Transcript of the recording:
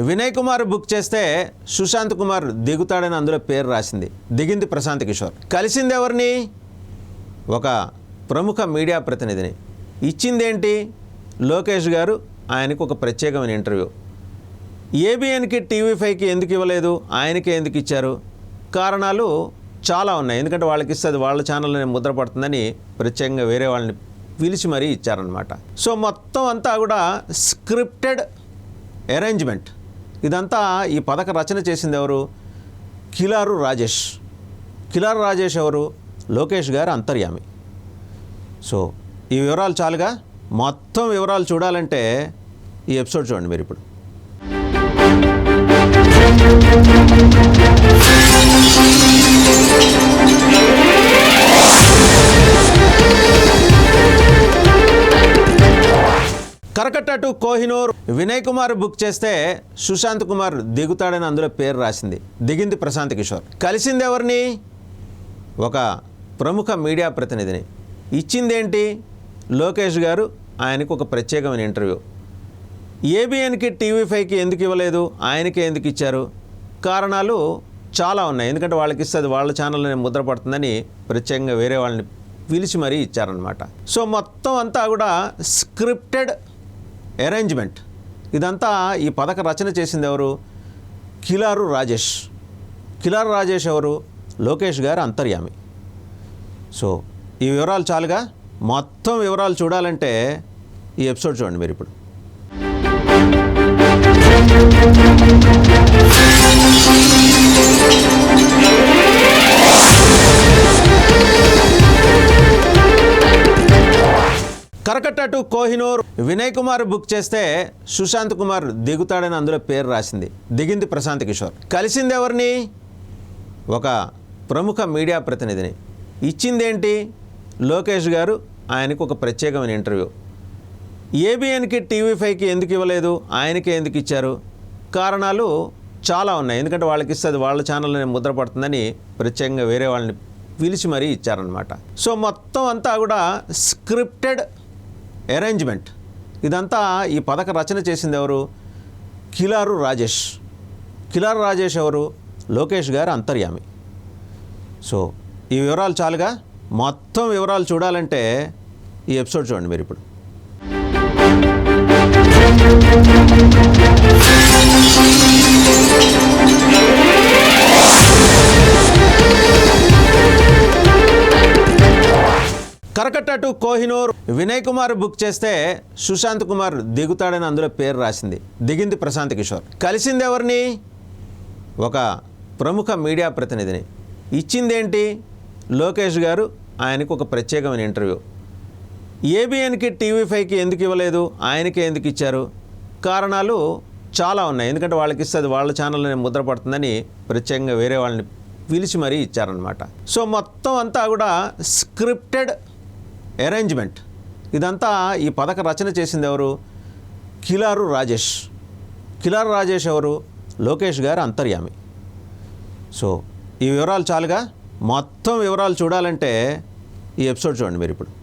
Vinay Kumar book చేస్తే సుశాంత్ కుమార్ దిగుతాడని అందులో పేరు రాసింది. దిగింది ప్రశాంత్ కిషోర్. కలిసింది ఎవరిని? ఒక ప్రముఖ మీడియా ప్రతినిధిని. ఇచ్చిందేంటి? లోకేష్ గారు ఆయనకు ఒక ప్రత్యేకమైన ఇంటర్వ్యూ. ఏబిఎన్కి టీవీ ఫైవ్కి ఎందుకు ఇవ్వలేదు? ఆయనకే ఎందుకు ఇచ్చారు? కారణాలు చాలా ఉన్నాయి. ఎందుకంటే వాళ్ళకి ఇస్తే అది వాళ్ళ ఛానల్లోనే ముద్ర పడుతుందని ప్రత్యేకంగా వేరే వాళ్ళని పిలిచి మరీ ఇచ్చారనమాట సో మొత్తం అంతా కూడా స్క్రిప్టెడ్ అరేంజ్మెంట్. ఇదంతా ఈ పథక రచన చేసింది ఎవరు? కిలారు రాజేష్. కిలారు రాజేష్ ఎవరు? లోకేష్ గారు అంతర్యామి. సో ఈ వివరాలు చాలుగా. మొత్తం వివరాలు చూడాలంటే ఈ ఎపిసోడ్ చూడండి మీరు ఇప్పుడు. కరకట్ట టు కోహినూర్ వినయ్ కుమార్ బుక్ చేస్తే సుశాంత్ కుమార్ దిగుతాడని అందులో పేరు రాసింది. దిగింది ప్రశాంత్ కిషోర్. కలిసింది ఎవరిని? ఒక ప్రముఖ మీడియా ప్రతినిధిని. ఇచ్చిందేంటి? లోకేష్ గారు ఆయనకు ఒక ప్రత్యేకమైన ఇంటర్వ్యూ. ఏబిఎన్కి టీవీ ఫైవ్కి ఎందుకు ఇవ్వలేదు? ఆయనకే ఎందుకు ఇచ్చారు? కారణాలు చాలా ఉన్నాయి. ఎందుకంటే వాళ్ళకి ఇస్తే అది వాళ్ళ ఛానల్లోనే ముద్ర పడుతుందని ప్రత్యేకంగా వేరే వాళ్ళని పిలిచి మరీ ఇచ్చారనమాట సో మొత్తం అంతా కూడా స్క్రిప్టెడ్ అరేంజ్మెంట్. ఇదంతా ఈ పథక రచన చేసింది ఎవరు? కిలారు రాజేష్. కిలారు రాజేష్ ఎవరు? లోకేష్ గారు అంతర్యామి. సో ఈ వివరాలు చాలుగా? మొత్తం వివరాలు చూడాలంటే ఈ ఎపిసోడ్ చూడండి మీరు ఇప్పుడు. కరకట్ట టు కోహినూర్ వినయ్ కుమార్ బుక్ చేస్తే సుశాంత్ కుమార్ దిగుతాడని అందులో పేరు రాసింది. దిగింది ప్రశాంత్ కిషోర్. కలిసింది ఎవరిని? ఒక ప్రముఖ మీడియా ప్రతినిధిని. ఇచ్చిందేంటి? లోకేష్ గారు ఆయనకు ఒక ప్రత్యేకమైన ఇంటర్వ్యూ. ఏబిఎన్కి టీవీ ఫైవ్కి ఎందుకు ఇవ్వలేదు? ఆయనకే ఎందుకు ఇచ్చారు? కారణాలు చాలా ఉన్నాయి. ఎందుకంటే వాళ్ళకి ఇస్తే అది వాళ్ళ ఛానల్ని ముద్ర పడుతుందని ప్రత్యేకంగా వేరే వాళ్ళని పిలిచి మరీ ఇచ్చారనమాట సో మొత్తం అంతా కూడా స్క్రిప్టెడ్ అరేంజ్మెంట్. ఇదంతా ఈ పథక రచన చేసింది ఎవరు? కిలారు రాజేష్. కిలారు రాజేష్ ఎవరు? లోకేష్ గారు అంతర్యామి. సో ఈ వివరాలు చాలుగా? మొత్తం వివరాలు చూడాలంటే ఈ ఎపిసోడ్ చూడండి మీరు ఇప్పుడు. కరకట్ట టు కోహినూర్ వినయ్ కుమార్ బుక్ చేస్తే సుశాంత్ కుమార్ దిగుతాడని అందులో పేరు రాసింది. దిగింది ప్రశాంత్ కిషోర్. కలిసింది ఎవరిని? ఒక ప్రముఖ మీడియా ప్రతినిధిని. ఇచ్చిందేంటి? లోకేష్ గారు ఆయనకు ఒక ప్రత్యేకమైన ఇంటర్వ్యూ. ఏబిఎన్కి టీవీ ఫైవ్కి ఎందుకు ఇవ్వలేదు? ఆయనకే ఎందుకు ఇచ్చారు? కారణాలు చాలా ఉన్నాయి. ఎందుకంటే వాళ్ళకి ఇస్తే అది వాళ్ళ ఛానల్లోనే ముద్ర పడుతుందని ప్రత్యేకంగా వేరే వాళ్ళని పిలిచి మరీ ఇచ్చారనమాట సో మొత్తం అంతా కూడా స్క్రిప్టెడ్ అరేంజ్మెంట్. ఇదంతా ఈ పథక రచన చేసింది ఎవరు? కిలారు రాజేష్. కిలారు రాజేష్ ఎవరు? లోకేష్ గారు అంతర్యామి. సో ఈ వివరాలు చాలుగా? మొత్తం వివరాలు చూడాలంటే ఈ ఎపిసోడ్ చూడండి మీరు ఇప్పుడు.